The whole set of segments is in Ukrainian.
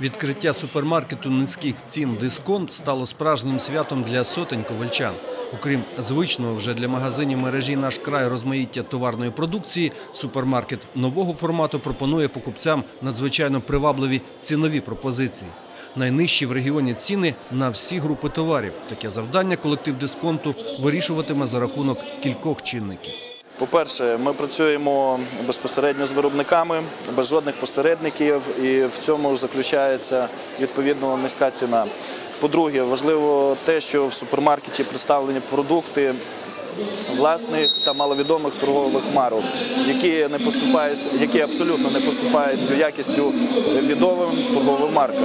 Відкриття супермаркету низьких цін дисконт стало справжнім святом для сотень ковальчан. Окрім звичного вже для магазинів мережі наш край розмаїття товарної продукції, супермаркет нового формату пропонує покупцям надзвичайно привабливі цінові пропозиції. Найнижчі в регіоні ціни на всі групи товарів. Таке завдання колектив дисконту вирішуватиме за рахунок кількох чинників. По-перше, ми працюємо безпосередньо з виробниками, без жодних посередників, і в цьому заключається відповідно низька ціна. По-друге, важливо те, що в супермаркеті представлені продукти власних та маловідомих торгових марок, які не поступають, які абсолютно не поступаються якістю відомим торговим маркам.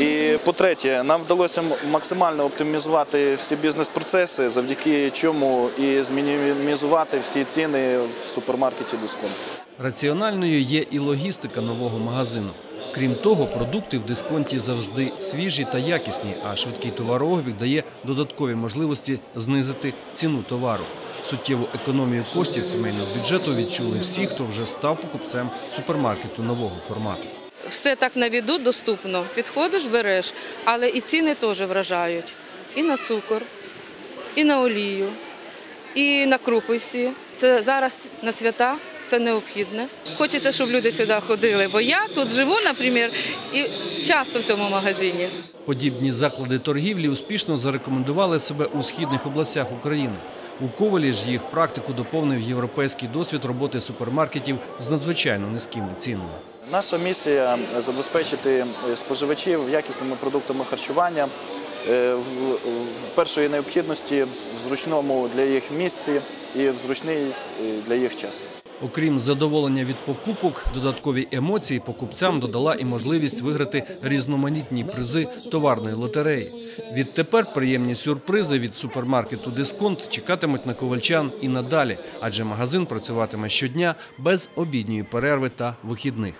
І по-третє, нам вдалося максимально оптимізувати всі бізнес-процеси, завдяки чому і змінімізувати всі ціни в супермаркеті дисконт. Раціональною є і логістика нового магазину. Крім того, продукти в дисконті завжди свіжі та якісні, а швидкий товарообіг дає додаткові можливості знизити ціну товару. Суттєву економію коштів сімейного бюджету відчули всі, хто вже став покупцем супермаркету нового формату. Все так на віду доступно. Підходиш, береш, але і ціни теж вражають. І на цукор, і на олію, і на крупи всі. Це зараз на свята. Це необхідне. Хочеться, щоб люди сюди ходили, бо я тут живу, наприклад, і часто в цьому магазині. Подібні заклади торгівлі успішно зарекомендували себе у східних областях України. У Ковалі ж їх практику доповнив європейський досвід роботи супермаркетів з надзвичайно низькими цінами. Наша місія забезпечити споживачів якісними продуктами харчування е, в першої необхідності в зручному для їх місці і зручний е, для їх час. Окрім задоволення від покупок, додаткові емоції покупцям додала і можливість виграти різноманітні призи товарної лотереї. Відтепер приємні сюрпризи від супермаркету Дисконт чекатимуть на ковальчан і надалі, адже магазин працюватиме щодня без обідньої перерви та вихідних.